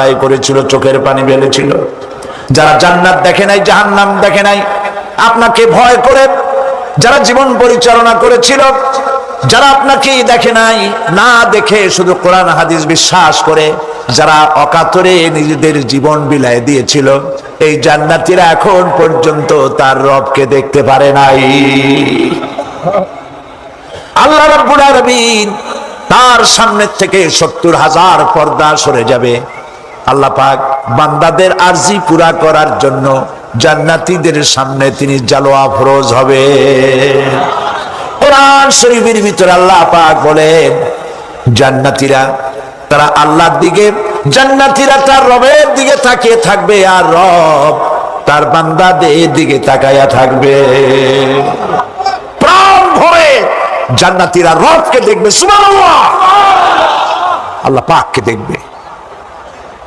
দায়ী করেছিল, চোখের পানি বেলেছিল যারা জান্নাত দেখে নাই, জাহান্নাম দেখে নাই, আপনাকে ভয় করে যারা জীবন পরিচালনা করেছিল, যারা আপনাকে দেখে নাই, না দেখে শুধু কোরআন, হাদিস বিশ্বাস করে যারা অকাতরে নিজেদের জীবন বিলায় দিয়েছিল, এই জান্নাতিরা এখন পর্যন্ত তার রবকে দেখতে পারে নাই। আল্লাহ রাব্বুল আলামিন তার সামনে থেকে সত্তর হাজার পর্দা সরে যাবে। আল্লাহ পাক বান্দাদের আরজি পুরা করার জন্য জান্নাতীদের সামনে তিনি জালোয়া ফরোজ হবে। কোরআন শরীফের ভিতরে আল্লাহ পাক বলেন, জান্নাতীরা তারা আল্লাহর দিকে, জান্নাতীরা তার রবের দিকে তাকিয়ে থাকবে আর রব তার বান্দাদের দিকে তাকায়া থাকবে। প্রাণ ভরে জান্নাতীরা রবকে দেখবে, সুবহানাল্লাহ। আল্লাহ পাককে দেখবে।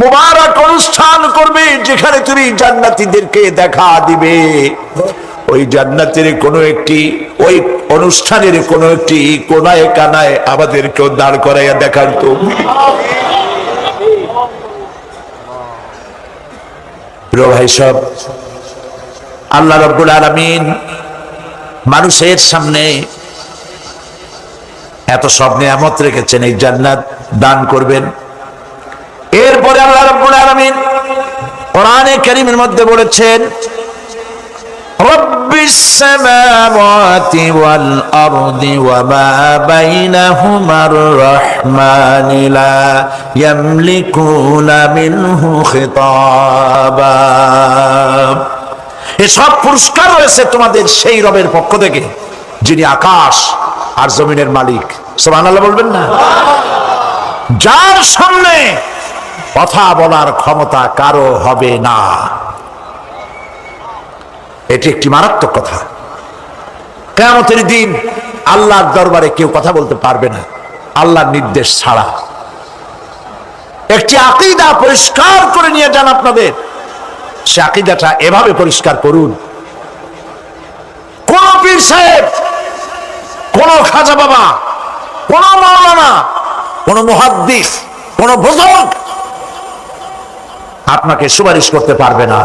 মুবারক অনুষ্ঠান করবে যেখানে তুমি জান্নাতীদেরকে দেখা দিবে। ওই জান্নাতের কোনো একটি, ওই অনুষ্ঠানের কোনো একটি কোনায় কানায় আমাদেরকেও দাঁড় করাইয়া দেখার তো। ভাই সব, আল্লাহ রব্বুল আলামিন মানুষের সামনে এত সব নিয়ামত রেখেছেন, এই জান্নাত দান করবেন। এরপরে আল্লাহ রাব্বুল আলামিন কোরআনে কারীমের মধ্যে বলেছেন রব্বিস এসব পুরস্কার রয়েছে তোমাদের সেই রবের পক্ষ থেকে, যিনি আকাশ আর জমিনের মালিক। সুবহানাল্লাহ বলবেন না? যার সামনে কথা বলার ক্ষমতা কারও হবে না। এটি একটি মারাত্মক কথা। কেমতের দিন আল্লাহর দরবারে কেউ কথা বলতে পারবে না। আল্লাহর নির্দেশ ছাড়া। একটি আকিদা পরিষ্কার করে নিয়ে যান আপনাদের। সে আকিদাটা এভাবে পরিষ্কার করুন। কোন পীর সাহেব, কোন খাজা বাবা, কোন মৌলানা কোন মুহাদ্দিস, কোন বুজুর্গ আপনাকে সুপারিশ করতে পারবে না।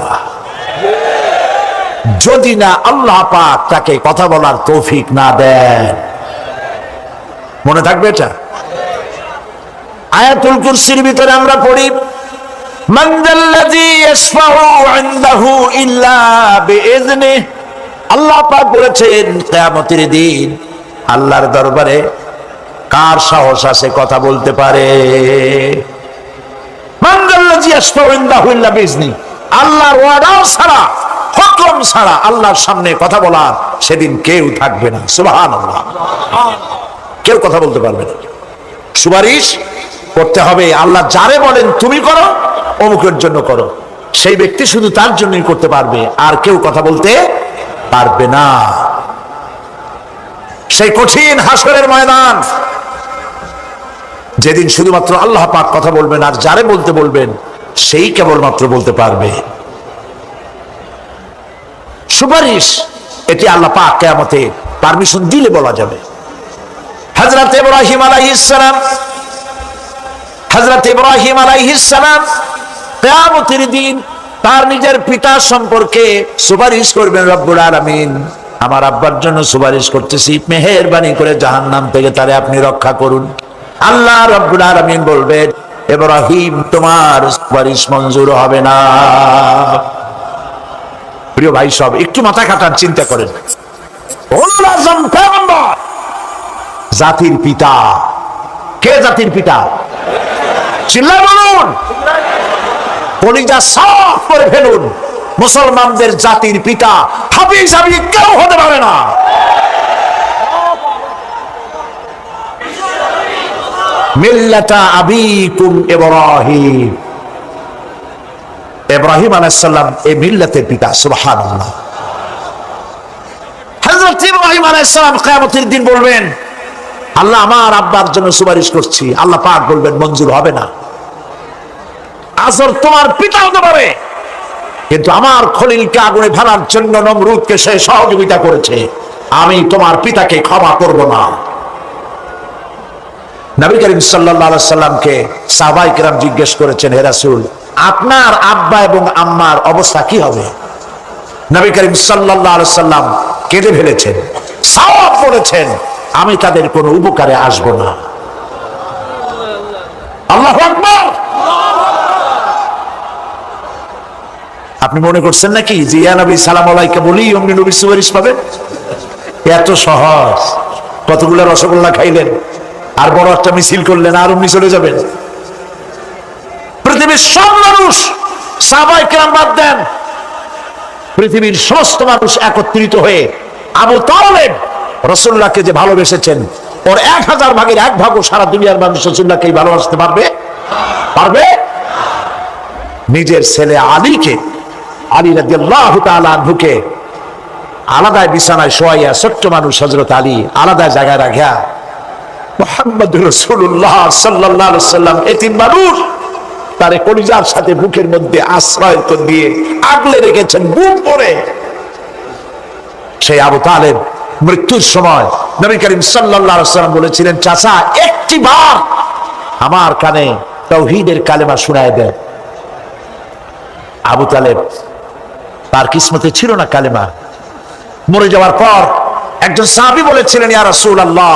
যদি না আল্লাহ পাক তাকে কথা বলার তৌফিক না দেন। মনে থাকবে এটা? আয়াতুল কুরসির ভিতরে আমরা পড়ি আল্লাহ বলেছেন দিন আল্লাহর দরবারে কার সাহস আছে কথা বলতে পারে? আল্লাহর ওয়াদাও ছাড়া, হুকুম ছাড়া আল্লাহর সামনে কথা বলার সেদিন কেউ থাকবে না। সুবাহান কেউ কথা বলতে পারবে না। সুপারিশ করতে হবে, আল্লাহ যারে বলেন তুমি করো, অমুকের জন্য করো। সেই ব্যক্তি শুধু তার জন্যই করতে পারবে, আর কেউ কথা বলতে পারবে না। সেই কঠিন হাসরের ময়দান যেদিন শুধুমাত্র আল্লাহ পাক কথা বলবেন আর যারে বলতে বলবেন, সেই কেবলমাত্র বলতে পারবে। সুপারিশ, এটি আল্লাহ পাক কেয়ামতে পারমিশন দিলে বলা যাবে। হজরত ইব্রাহিম আলাইহিসসালাম হজরত ইব্রাহিম আলাইহিসসালাম কেয়ামতের দিন তার নিজের পিতা সম্পর্কে সুপারিশ করবেন, রব্বুল আলামিন, আমার আব্বার জন্য সুপারিশ করতেছি। মেহেরবানি করে জাহান্নাম থেকে তারে আপনি রক্ষা করুন। আল্লাহ রব্বুল আলামিন বলবেন, ইব্রাহিম, তোমার সুপারিশ মঞ্জুর হবে না। প্রিয় ভাই, সব একটু মাথা কাটান চিন্তা করেন। জাতির পিতা। কে জাতির পিতা? চিল্লায় বলুন। কলিজা সাফ করে ফেলুন। মুসলমানদের জাতির পিতা হাবিজ হাবি কেউ হতে পারে না। আলাইসাল্লাম এই মিল্লাতের পিতা সুপারিশ করছি। আল্লাহ বলবেন, মঞ্জুর হবে না। আসর তোমার পিতা হতে পারে কিন্তু আমার খলিলকে আগুনে ফেলার জন্য নমরুদকে সে সহযোগিতা করেছে। আমি তোমার পিতাকে ক্ষমা করব না। নবী করিম সাল্লাল্লাহু সাল্লামকে সাহাবাই কিরাম জিজ্ঞেস করেছেন, হে রাসূল, আপনার আব্বা এবং আম্মার অবস্থা কি হবে? নবী করিম সাল্লাল্লাহু সাল্লাম কেঁদে ফেলেছেন, সওয়াব বলেছেন আমি তাদের কোনো উপকারে আসব না। আপনি মনে করছেন নাকি যে নবী, সালাম বলি, অমনি নবী সুপারিশ পাবেন? এত সহজ। কতগুলো রসগোল্লা খাইলেন? আর বড় একটা মিছিল করলেন, আর অমনি চলে যাবেন। পৃথিবীর সব মানুষ সাবাই কেরাম বাদ দেন। পৃথিবীর সমস্ত মানুষ একত্রিত হয়ে আবু তালেব রসুল্লাহকে যে ভালোবেসেছেন, ওর এক হাজার ভাগের এক ভাগও সারা দুনিয়ার মানুষ রসুল্লাহকে ভালোবাসতে পারবে? পারবে? নিজের ছেলে আলীকে, আলী রাজি আল্লাহ আনহুকে আলাদায় বিছানায় শোয়াইয়া ছোট্ট মানুষ হজরত আলী আলাদা জায়গায় রাখিয়া মোহাম্মদ রসুল্লাহ সাল্লাহ সাল্লাম এতিম মানুষ। তার কলিজার সাথে বুকের মধ্যে আশ্রয় তো দিয়ে আগলে রেখেছেন, বুক পরে সেই আবু তালেব মৃত্যুর সময় নবী করিম সাল্লাম বলেছিলেন, চাচা, একটি বার আমার কানে তৌহিদের কালেমা শোনায় দেয় আবু তালেব তার কিসমতে ছিল না কালেমা। মরে যাওয়ার পর একজন সাহাবি বলেছিলেন, ইয়া রাসূল আল্লাহ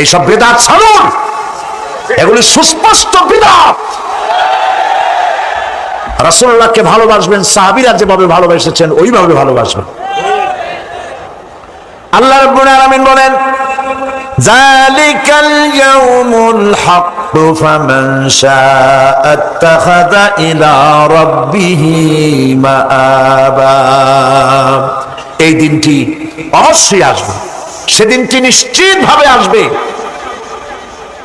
এইসব বেদাত ছাড়ুন। এগুলি সুস্পষ্ট বিদাত। রাসূলুল্লাহকে ভালোবাসবেন, সাহাবীরা যেভাবে ভালোবেসেছেন, ওইভাবে ভালোবাসবেন। আল্লাহ রাব্বুল বলেন এই দিনটি অবশ্যই আসবে। সেদিনটি নিশ্চিতভাবে আসবে।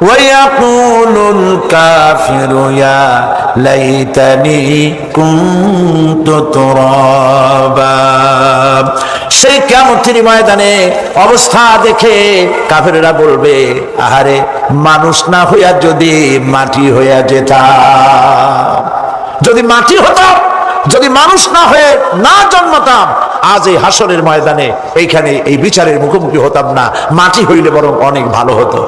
ويقول الكافر يا ليتني كنت ترابا সেই কেমতির ময়দানে অবস্থা দেখে কাফেরেরা বলবে আহারে মানুষ না হইয়া যদি মাটি হইয়া যেতাম যদি মাটি হতাম যদি মানুষ না হয়ে না জন্মতাম আজ এই হাসরের ময়দানে এইখানে এই বিচারের মুখোমুখি হতাম না মাটি হইলে বরং অনেক ভালো হতো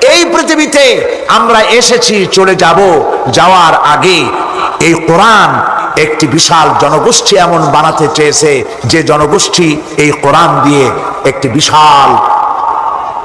এই পৃথিবীতে আমরা এসেছি, চলে যাব যাওয়ার আগে। এই কোরআন একটি বিশাল জনগোষ্ঠী এমন বানাতে চেয়েছে যে জনগোষ্ঠী এই কোরআন দিয়ে একটি বিশাল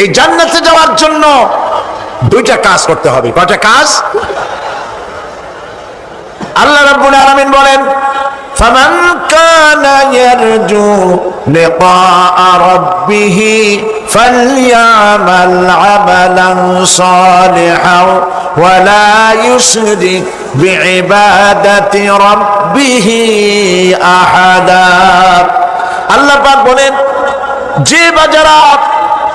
এই জান্নাতে যাওয়ার জন্য দুইটা কাজ করতে হবে কয়টা কাজ আল্লাহ রাব্বুল আলামিন বলেন فمن كان يرجو لقاء ربه فليعمل عملا صالحا ولا يشرك بعبادة ربه أحدا আল্লাহ পাক বলেন যে বাজারা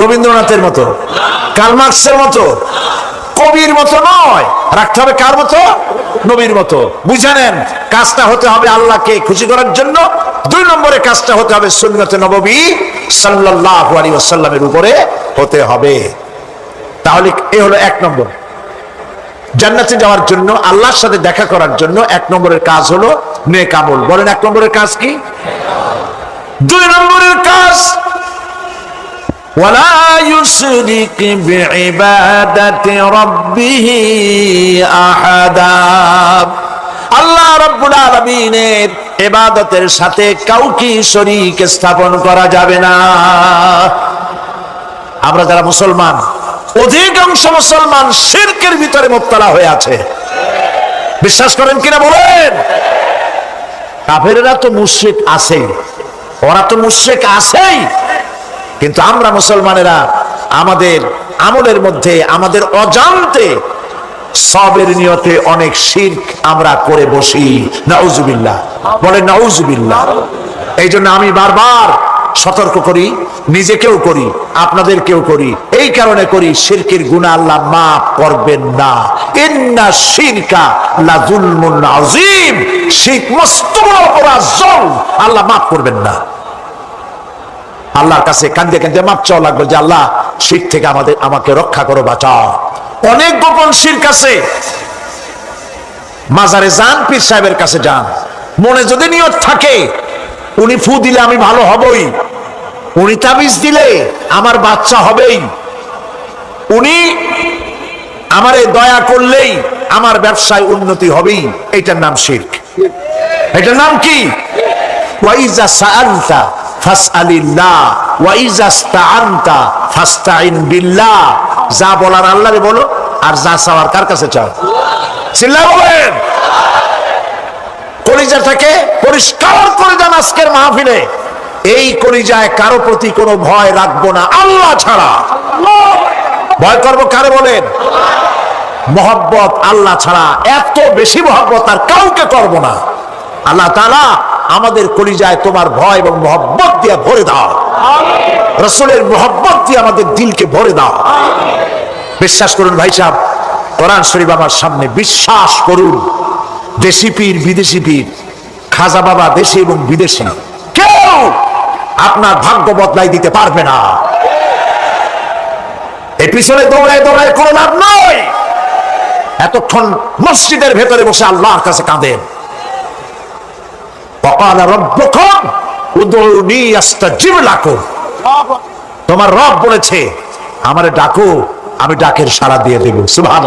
রবীন্দ্রনাথের মতো কালমার্কসের মতো, কবির মতো নয়। রাখতে হবে কার মতো? নবীর মতো। বুঝে নেন, কাজটা হতে হবে আল্লাহকে খুশি করার জন্য। দুই নম্বরে কাজটা হতে হবে সুন্নতে নববী সাল্লাল্লাহু আলাইহি ওয়াসাল্লামের উপরে হতে হবে। তাহলে এ হলো এক নম্বর। জান্নাতে যাওয়ার জন্য, আল্লাহর সাথে দেখা করার জন্য এক নম্বরের কাজ হলো নেক আমল। বলেন এক নম্বরের কাজ কি? দুই নম্বরের কাজ ولا يشرك بعبادة ربه أحدا আল্লাহ রাব্বুল আলামিনের ইবাদতের সাথে কাউকে শরীক স্থাপন করা যাবে না আমরা যারা মুসলমান অধিকাংশ মুসলমান শিরকের ভিতরে মুক্তলা হয়ে আছে বিশ্বাস করেন কিনা বলেন কাফেরেরা তো মুশরিক আছেই ওরা তো মুশরিক আছেই কিন্তু আমরা মুসলমানেরা আমাদের আমলের মধ্যে, আমাদের অজান্তে সবের নিয়তে অনেক শির্ক আমরা করে বসি। নাউজুবিল্লাহ। বলে নাউজুবিল্লাহ। এই জন্য আমি বারবার সতর্ক করি, নিজেকেও করি, আপনাদেরকেও করি। এই কারণে করি, শিরকের গুণা আল্লাহ মাফ করবেন না। ইন্না শিরকা লা যুলমুন আযীম। শিরক মস্ত বড় অপরাধ আল্লাহ মাফ করবেন না। আল্লাহর কাছে কান্দে কান্দে মাপ চাওয়া লাগবে যে আল্লাহ, শির থেকে আমাদের, আমাকে রক্ষা করো, বাঁচাও। অনেক গোপন শির কাছে। মাজারে যান, পীর সাহেবের কাছে যান। মনে যদি নিয়ত থাকে, উনি ফু দিলে আমি ভালো হবই। উনি তাবিজ দিলে আমার বাচ্চা হবেই। উনি আমারে দয়া করলেই আমার ব্যবসায় উন্নতি হবেই। এটার নাম শির্ক। এটার নাম কি? ওয়াইজা সাআলতা যা বলার বলো, আর যা চাওয়ার কার কাছে চাও? পরিষ্কার করে দেন আজকের মাহফিলে। এই কলিজায় কারও প্রতি কোনো ভয় রাখব না, আল্লাহ ছাড়া। ভয় করব কারে বলেন? মহব্বত আল্লাহ ছাড়া। এত বেশি মহব্বত আর কাউকে করব না। আল্লাহ তাআলা আমাদের কলিজায় তোমার ভয় এবং মহব্বত দিয়ে ভরে দাও। রসুলের মহব্বত দিয়ে আমাদের দিলকে ভরে দাও। বিশ্বাস করুন ভাই সাহেব, কোরআন শরীফ আমার সামনে বিশ্বাস করুন। দেশি পীর, বিদেশি পীর, খাজা বাবা দেশি এবং বিদেশি। কেউ আপনার ভাগ্য বদলাই দিতে পারবে না। পিছনে দৌড়ায় দৌড়ায় কোনো লাভ নয় এতক্ষণ মসজিদের ভেতরে বসে আল্লাহর কাছে কাঁদেন। তোমার রব বলেছে, আমারে ডাকো, আমি ডাকের সারা দিয়ে দেব। সুভান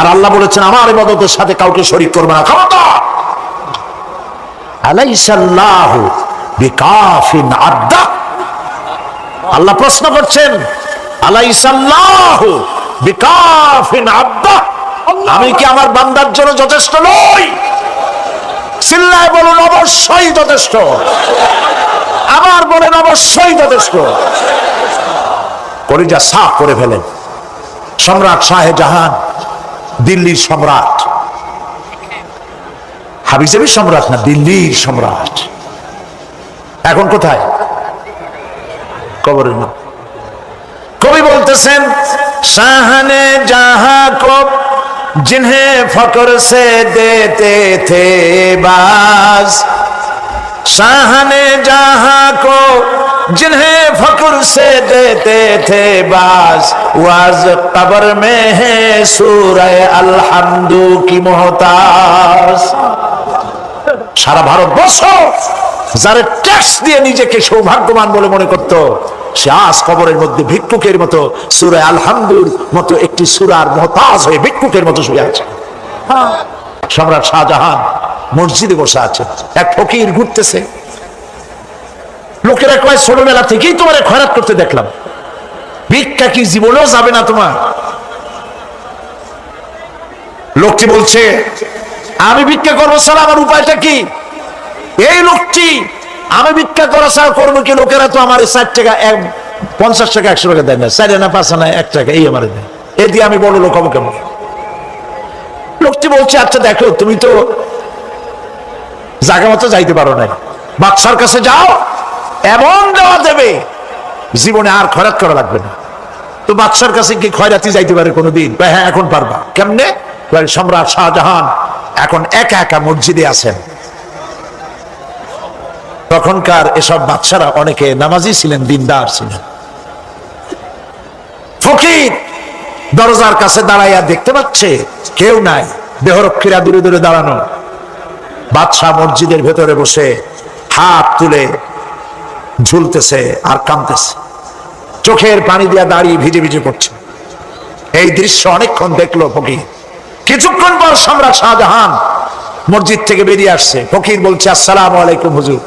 আর আল্লাহ বলেছেন, আমার ইবাদতের সাথে কাউকে শরীর করবে না। ক্ষমতা বিকাফিন আল্লাহ প্রশ্ন করছেন আলাইসাল্লাহু বিকাফিন আমি কি আমার বান্দার জন্য যথেষ্ট নই? চিল্লায় বলুন, অবশ্যই যথেষ্ট। আবার বলেন, অবশ্যই যথেষ্ট। কলিজা সাফ করে ফেলেন। সম্রাট শাহজাহান দিল্লির সম্রাট। হাবিজাবি সম্রাট না, দিল্লির সম্রাট। এখন কোথায়? কবরের মধ্যে কবি বলতেছেন, শাহনে জাহা কো जिन्हें फकर से देते थे बाज शाहने जहां को जिन्हें फकर से देते थे बाज वाज कबर में है सूरह अलहमदू की मोहताज সারা ভারতবর্ষ যারা ট্যাক্স দিয়ে নিজেকে সৌভাগ্যবান বলে মনে করত সে আজ কবরের মধ্যে ভিক্ষুকের মতো, সুরে আলহামদুর মতো একটি সুরার মহতাজ হয়ে ভিক্ষুকের মতো শুয়ে আছে। সম্রাট শাহজাহান মসজিদে বসে আছে। এক ফকির ঘুরতেছে। লোকেরা কয়, ছোটবেলা থেকেই তোমার খয়রাত করতে দেখলাম। ভিক্ষা কি জীবনেও যাবে না তোমার? লোকটি বলছে, আমি ভিক্ষা করব স্যার আমার উপায়টা কি? এই লোকটি আমি ভিক্ষা করা ছাড়া করব কি? লোকেরা তো আমার ষাট টাকা এক, পঞ্চাশ টাকা, একশো টাকা দেয় না। চার না পাঁচ, না এক টাকা, এই আমার দেয়। এ দিয়ে আমি বড় লোক হব কেমন? লোকটি বলছে আচ্ছা দেখো, তুমি তো জায়গা মতো যাইতে পারো না বাদশার কাছে যাও, এমন দেওয়া দেবে, জীবনে আর খরাত করা লাগবে না। তো বাদশার কাছে কি খয়রাতি যাইতে পারে কোনোদিন? হ্যাঁ এখন পারবা। কেমনে? সম্রাট শাহজাহান এখন একা একা মসজিদে আছেন। তখনকার এসব বাচ্চারা অনেকে নামাজি ছিলেন, দিনদার ছিলেন। ফকির দরজার কাছে দাঁড়াইয়া দেখতে পাচ্ছে, কেউ নাই, দেহরক্ষীরা দূরে দূরে দাঁড়ানো। বাদশাহ মসজিদের ভেতরে বসে হাত তুলে ঝুলতেছে আর কাঁদতেছে। চোখের পানি দিয়া দাঁড়িয়ে ভিজে ভিজে পড়ছে। এই দৃশ্য অনেকক্ষণ দেখল ফকির। কিছুক্ষণ পর সম্রাট শাহজাহান মসজিদ থেকে বেরিয়ে আসছে। ফকির বলছে, আসসালাম আলাইকুম হুজুর।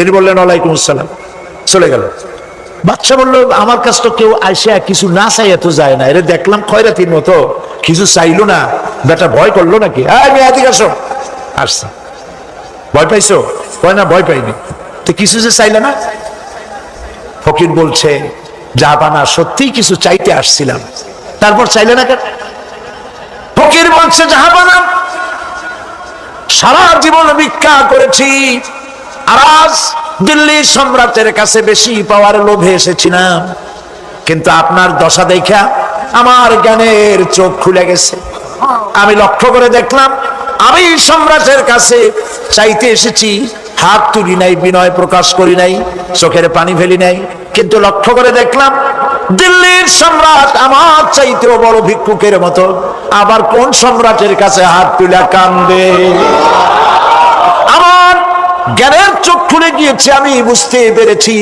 তিনি বললেন ওয়ালাইকুম আসসালাম। চলে গেল। বাচ্চা বলল, আমার কাছ তো কেউ আইসা কিছু না চাই এত যায় না। এরে দেখলাম খয়রাতির মতো। কিছু চাইলো না। বেটা ভয় করল নাকি? আসছে। ভয় পাইছো? কয় না, ভয় পাইনি। তো কিছু যে চাইলে না? ফকির বলছে জাহাপানা সত্যি কিছু চাইতে আসছিলাম। তারপর চাইলে না কেন? ফকির বলছে জাহাপানা সারা জীবন ভিক্ষা করেছি। দিল্লির সম্রাটের কাছে বেশি পাওয়ার লোভে এসেছিলাম। কিন্তু আপনার দশা দেখা আমার জ্ঞানের চোখ খুলে গেছে। আমি লক্ষ্য করে দেখলাম, আমি সম্রাটের কাছে চাইতে এসেছি, হাত তুলি নাই, বিনয় প্রকাশ করি নাই, চোখের পানি ফেলি নাই। কিন্তু লক্ষ্য করে দেখলাম, দিল্লির সম্রাট আমার চাইতেও বড় ভিক্ষুকের মতো। আবার কোন সম্রাটের কাছে হাত তুলে কান্দে? জ্ঞানের চোখ খুলে গিয়েছে, আমি বুঝতে পেরেছি।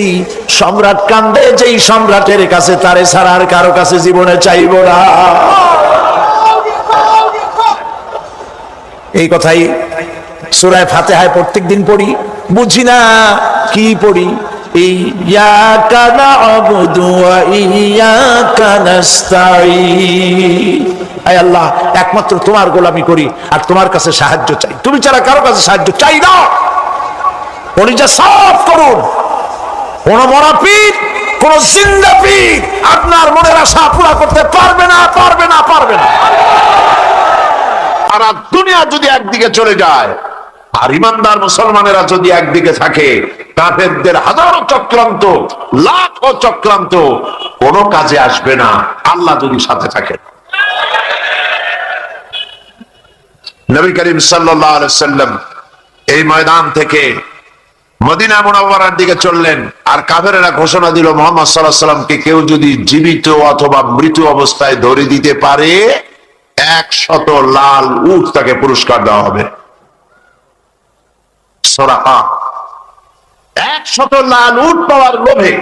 সম্রাট কান্দে, যেই সম্রাটের কাছে তারে ছাড়া কারও কাছে জীবনে চাইব না। এই কথাই সুরায় ফাতেহায় প্রত্যেক দিন পড়ি। বুঝি না কি পড়ি? ইয়াকা না'বুদু ওয়া ইয়াকা নাস্তাঈন। আয় আল্লাহ, একমাত্র তোমার গোলামি করি আর তোমার কাছে সাহায্য চাই। তুমি ছাড়া কারও কাছে সাহায্য চাই না। কলিজা সাফ করুন। কোন মরা পীর কোন জিন্দা পীর আপনার মনের আশা পুরা করতে পারবে না পারবে না পারবে না। সারা দুনিয়া যদি একদিকে চলে যায়, আর ইমানদার মুসলমানেরা যদি একদিকে থাকে, কাফেরদের হাজারো চক্রান্ত, লাখো চক্রান্ত, কোনো কাজে আসবে না, আল্লাহ যদি সাথে থাকেন নবী করিম সাল্লাম এই ময়দান থেকে মদিনা মুনাওয়ারার দিকে চললেন, আর কাফেরেরা ঘোষণা দিল, মোহাম্মদ সাল্লাহ সাল্লামকে কেউ যদি জীবিত অথবা মৃত অবস্থায় ধরে দিতে পারে, একশত লাল উট তাকে পুরস্কার দেওয়া হবে। এক একশত লাল উট পাওয়ার লোভে